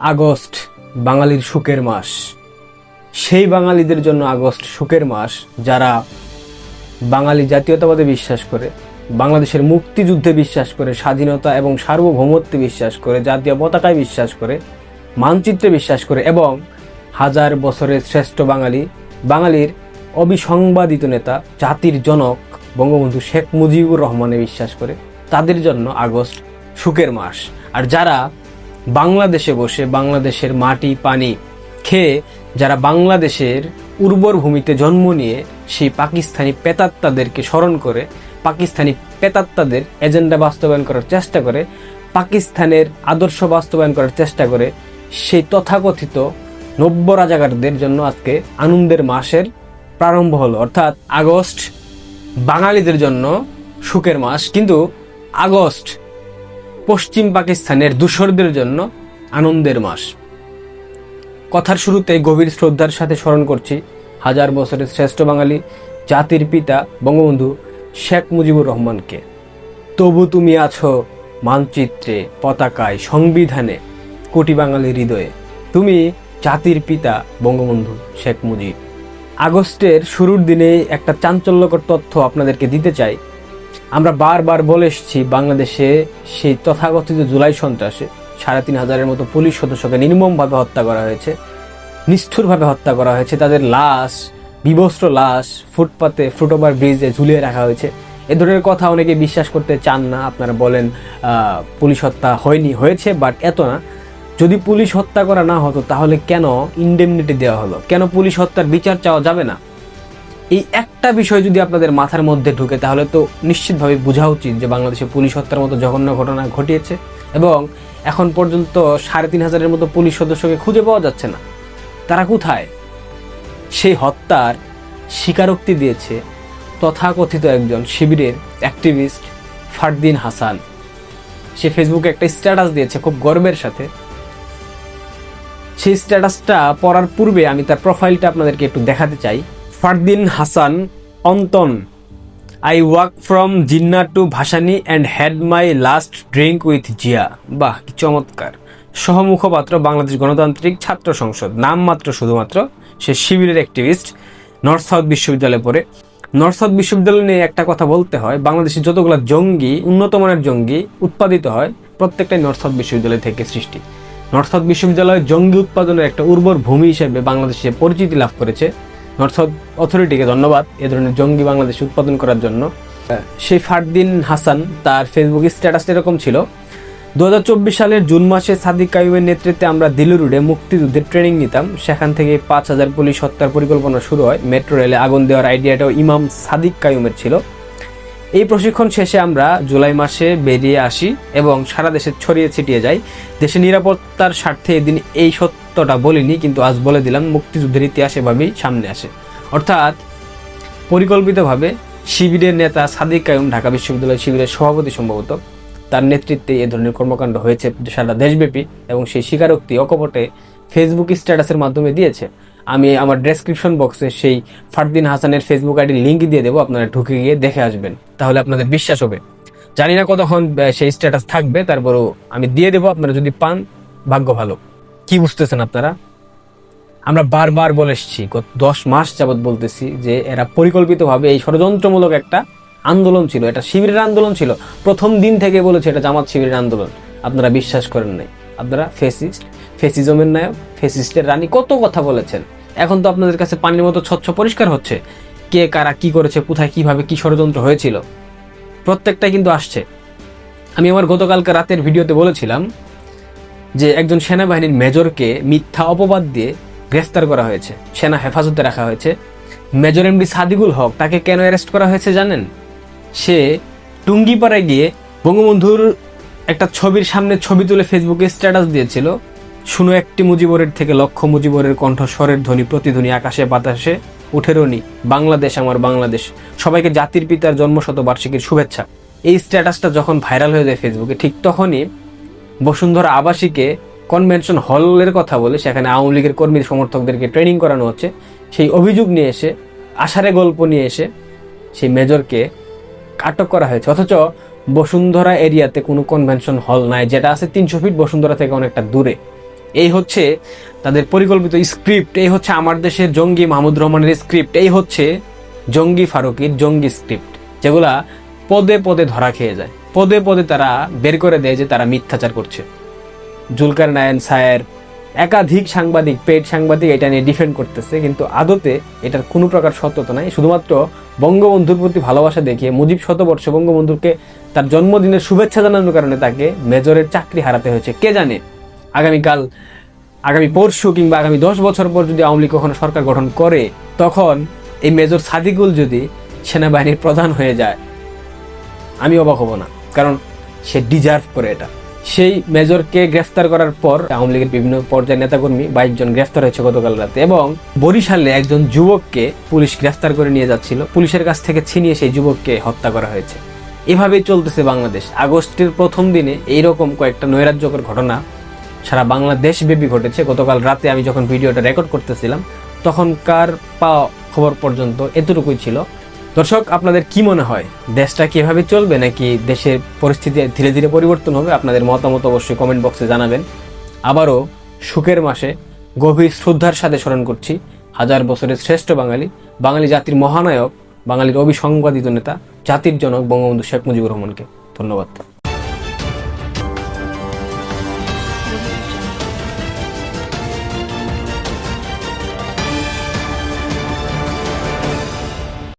August বাঙালির সুখের মাস। সেই বাঙালিদের জন্য আগস্ট সুখের মাস, যারা বাঙালি জাতীয়তাবাদে বিশ্বাস করে, বাংলাদেশের মুক্তিযুদ্ধে বিশ্বাস করে, স্বাধীনতা এবং সার্বভৌমত্বে বিশ্বাস করে, জাতীয় পতাকায় বিশ্বাস করে, মানচিত্রে বিশ্বাস করে এবং হাজার বছরের শ্রেষ্ঠ বাঙালি, বাঙালির অবিসংবাদিত নেতা, জাতির জনক বঙ্গবন্ধু শেখ মুজিবুর রহমানে বিশ্বাস করে, তাদের জন্য আগস্ট সুখের মাস। আর যারা বাংলাদেশে বসে বাংলাদেশের মাটি, পানি খেয়ে যারা বাংলাদেশের উর্বর ভূমিতে জন্ম নিয়ে সেই পাকিস্তানি পেতাত্তাদেরকে স্মরণ করে, পাকিস্তানি পেতাত্তাদের এজেন্ডা বাস্তবায়ন করার চেষ্টা করে, পাকিস্তানের আদর্শ বাস্তবায়ন করার চেষ্টা করে, সেই তথাকথিত নব্য রাজাকারদের জন্য আজকে আনন্দের মাসের প্রারম্ভ হলো। অর্থাৎ আগস্ট বাঙালিদের জন্য সুখের মাস। কিন্তু আগস্ট পশ্চিম পাকিস্তানের দূষরদের জন্য আনন্দের মাস। কথার শুরুতে গভীর শ্রদ্ধার সাথে স্মরণ করছি হাজার বছরের শ্রেষ্ঠ বাঙালি জাতির পিতা বঙ্গবন্ধু শেখ মুজিবুর রহমানকে। তবু তুমি আছো মানচিত্রে, পতাকায়, সংবিধানে, কোটি বাঙালির হৃদয়ে। তুমি জাতির পিতা বঙ্গবন্ধু শেখ মুজিব। আগস্টের শুরুর দিনে একটা চাঞ্চল্যকর তথ্য আপনাদেরকে দিতে চাই। আমরা বারবার বলে এসেছি, বাংলাদেশে সেই তথাকথিত জুলাই সন্ত্রাসে সাড়ে তিন হাজারের মতো পুলিশ সদস্যকে নির্মমভাবে হত্যা করা হয়েছে, নিষ্ঠুরভাবে হত্যা করা হয়েছে, তাদের লাশ, বিবস্ত্র লাশ, ফুটপাতে ফুটওভার ব্রিজে ঝুলিয়ে রাখা হয়েছে। এ ধরনের কথা অনেকে বিশ্বাস করতে চান না, আপনারা বলেন পুলিশ হত্যা হয়নি, হয়েছে, বাট এত না। যদি পুলিশ হত্যা করা না হতো, তাহলে কেন ইন্ডেমনিটি দেওয়া হলো? কেন পুলিশ হত্যার বিচার চাওয়া যাবে না? এই একটা বিষয় যদি আপনাদের মাথার মধ্যে ঢুকে, তাহলে তো নিশ্চিতভাবে বোঝা উচিত যে বাংলাদেশে পুলিশ হত্যার মতো জঘন্য ঘটনা ঘটিয়েছে এবং এখন পর্যন্ত সাড়ে তিন হাজারের মতো পুলিশ সদস্যকে খুঁজে পাওয়া যাচ্ছে না। তারা কোথায়? সেই হত্যার স্বীকারোক্তি দিয়েছে তথাকথিত একজন শিবিরের অ্যাক্টিভিস্ট ফারদিন হাসান। সে ফেসবুকে একটা স্ট্যাটাস দিয়েছে খুব গর্বের সাথে। সেই স্ট্যাটাসটা পড়ার পূর্বে আমি তার প্রোফাইলটা আপনাদেরকে একটু দেখাতে চাই। Fardin Hasan, Anton. I walk from Jinnah to Bhasani and had my last drink with Zia. বাহ, কি চমৎকার। সহমুখপাত্র, বাংলাদেশ গণতান্ত্রিক ছাত্র সংসদ। নামমাত্র শুধুমাত্র সে শিবিরের অ্যাক্টিভিস্ট নর্থ সাউথ বিশ্ববিদ্যালয়ে পড়ে। নর্থ সাউথ বিশ্ববিদ্যালয় নিয়ে একটা কথা বলতে হয়, বাংলাদেশের যতগুলো জঙ্গি উন্নত মানের জঙ্গি উৎপাদিত হয়, প্রত্যেকটাই নর্থ সাউথ বিশ্ববিদ্যালয় থেকে সৃষ্টি। নর্থ সাউথ বিশ্ববিদ্যালয় জঙ্গি উৎপাদনের একটা উর্বর ভূমি হিসেবে বাংলাদেশে পরিচিতি লাভ করেছে। নর্থ অথরিটিকে ধন্যবাদ এ ধরনের জঙ্গি বাংলাদেশ উৎপাদন করার জন্য। সেই ফারদিন হাসান তার ফেসবুক স্ট্যাটাস এরকম ছিল দু হাজার চব্বিশ সালের জুন মাসে সাদিক কাইমের নেতৃত্বে আমরা দিল্লি রোডে মুক্তিযুদ্ধের ট্রেনিং নিতাম। সেখান থেকে পাঁচ হাজার পুলিশ হত্যার পরিকল্পনা শুরু হয়। মেট্রো রেলে আগুন দেওয়ার আইডিয়াটাও ইমাম সাদিক কাইমের ছিল। এই প্রশিক্ষণ শেষে আমরা জুলাই মাসে বেরিয়ে আসি এবং সারা দেশে ছড়িয়ে ছিটিয়ে যাই। দেশের নিরাপত্তার স্বার্থে এদিন এই সত্যটা বলিনি, কিন্তু আজ বলে দিলাম মুক্তিযুদ্ধের ইতিহাস এভাবেই সামনে আসে। অর্থাৎ পরিকল্পিতভাবে শিবিরের নেতা সাদিক কায়ুম ঢাকা বিশ্ববিদ্যালয় শিবিরের সভাপতি সম্ভবত, তার নেতৃত্বে এ ধরনের কর্মকাণ্ড হয়েছে সারা দেশব্যাপী এবং সেই স্বীকারোক্তি অকপটে ফেসবুক স্ট্যাটাসের মাধ্যমে দিয়েছে। আমি আমার ডেসক্রিপশন বক্সে সেই ফারদিন হাসানের ফেসবুক আইডির লিঙ্ক দিয়ে দেবো, আপনারা ঢুকে গিয়ে দেখে আসবেন, তাহলে আপনাদের বিশ্বাস হবে। জানি না কতক্ষণ সেই স্ট্যাটাস থাকবে, তারপরও আমি দিয়ে দেবো, আপনারা যদি পান, ভাগ্য ভালো। কি বুঝতেছেন আপনারা? আমরা বারবার বলে এসেছি, গত দশ মাস যাবৎ বলতেছি যে এরা পরিকল্পিতভাবে এই ষড়যন্ত্রমূলক একটা আন্দোলন ছিল, এটা শিবিরের আন্দোলন ছিল। প্রথম দিন থেকে বলেছে এটা জামাত শিবিরের আন্দোলন। আপনারা বিশ্বাস করেন নাই। আপনারা ফেসিস্ট, ফেসিজমের নায়ক, ফেসিস্টের রানী কত কথা বলেছেন। এখন তো আপনাদের কাছে পানির মতো স্বচ্ছ পরিষ্কার হচ্ছে। কে, কারা, কি করেছে, কোথায়, কীভাবে, কি ষড়যন্ত্র হয়েছিল। প্রত্যেকটা কিন্তু আসছে। আমি আমার গতকালকে রাতের ভিডিওতে বলেছিলাম যে একজন সেনাবাহিনীর মেজরকে মিথ্যা অপবাদ দিয়ে গ্রেফতার করা হয়েছে। সেনা হেফাজতে রাখা হয়েছে। মেজর এমডি সাদিকুল হক তাকে কেন অ্যারেস্ট করা হয়েছে জানেন? সে টুঙ্গিপাড়ায় গিয়ে বঙ্গবন্ধুর একটা ছবির সামনে ছবি তুলে ফেসবুকে স্ট্যাটাস দিয়েছিল। শুনো একটি মুজিবরের থেকে লক্ষ মুজিবরের কণ্ঠস্বরের ধ্বনি, প্রতিধ্বনি আকাশে, বাতাসে উঠেরনি বাংলাদেশ আমার বাংলাদেশ, সবাইকে জাতির পিতার জন্মশত বার্ষিকীর শুভেচ্ছা। এই স্ট্যাটাসটা যখন ভাইরাল হয়ে যায় ফেসবুকে, ঠিক তখনই বসুন্ধরা আবাসিকে কনভেনশন হলের কথা বলে, সেখানে আওয়ামী লীগের কর্মী সমর্থকদেরকে ট্রেনিং করানো হচ্ছে। সেই অভিযোগ নিয়ে এসে, আষাঢ়ে গল্প নিয়ে এসে সেই মেজরকে আটক করা হয়েছে। অথচ বসুন্ধরা এরিয়াতে কোনো কনভেনশন হল নাই, যেটা আছে তিনশো ফিট বসুন্ধরা থেকে অনেকটা দূরে। এই হচ্ছে তাদের পরিকল্পিত স্ক্রিপ্ট এই হচ্ছে আমার দেশের জঙ্গি মাহমুদ রহমানের স্ক্রিপ্ট এই হচ্ছে জঙ্গি ফারুকির জঙ্গি স্ক্রিপ্ট যেগুলা পদে পদে ধরা খেয়ে যায়। পদে পদে তারা বের করে দেয় যে তারা মিথ্যাচার করছে। জুলকার নায়ন সায়ের একাধিক সাংবাদিক পেড সাংবাদিক এটা নিয়ে ডিফেন্ড করতেছে, কিন্তু আদতে এটার কোনো প্রকার সত্যতা নাই। শুধুমাত্র বঙ্গবন্ধুর প্রতি ভালোবাসা দেখিয়ে মুজিব শতবর্ষ বঙ্গবন্ধুকে তার জন্মদিনের শুভেচ্ছা জানানোর কারণে তাকে মেজরের চাকরি হারাতে হয়েছে। কে জানে? আগামীকাল, আগামী পরশু কিংবা আগামী দশ বছর পর যদি আওয়ামী লীগ কখনো সরকার গঠন করে, তখন এই মেজর সাদিকুল যদি সেনাবাহিনীর প্রধান হয়ে যায়, আমি অবাক হব না। কারণ সে ডিজার্ভ করে এটা। সেই মেজরকে গ্রেফতার করার পর আওয়ামী লীগের বিভিন্ন পর্যায়ের নেতাকর্মী বাইশ জন গ্রেফতার হয়েছে গতকাল রাতে এবং বরিশালে একজন যুবককে পুলিশ গ্রেফতার করে নিয়ে যাচ্ছিল। পুলিশের কাছ থেকে ছিনিয়ে সেই যুবককে হত্যা করা হয়েছে। এভাবেই চলতেছে বাংলাদেশ। আগস্টের প্রথম দিনে এইরকম কয়েকটা নৈরাজ্যকর ঘটনা সারা বাংলাদেশ ব্যাপী ঘটেছে। গতকাল রাতে আমি যখন ভিডিওটা রেকর্ড করতেছিলাম, তখনকার পাওয়া খবর পর্যন্ত এতটুকুই ছিল। দর্শক, আপনাদের কি মনে হয়? দেশটা কীভাবে চলবে নাকি দেশের পরিস্থিতি ধীরে ধীরে পরিবর্তন হবে? আপনাদের মতামত অবশ্যই কমেন্ট বক্সে জানাবেন। আবারও সুখের মাসে গভীর শ্রদ্ধার সাথে স্মরণ করছি হাজার বছরের শ্রেষ্ঠ বাঙালি বাঙালি জাতির মহানায়ক, বাঙালির অবিসংবাদিত নেতা, জাতির জনক বঙ্গবন্ধু শেখ মুজিবুর রহমানকে। ধন্যবাদ।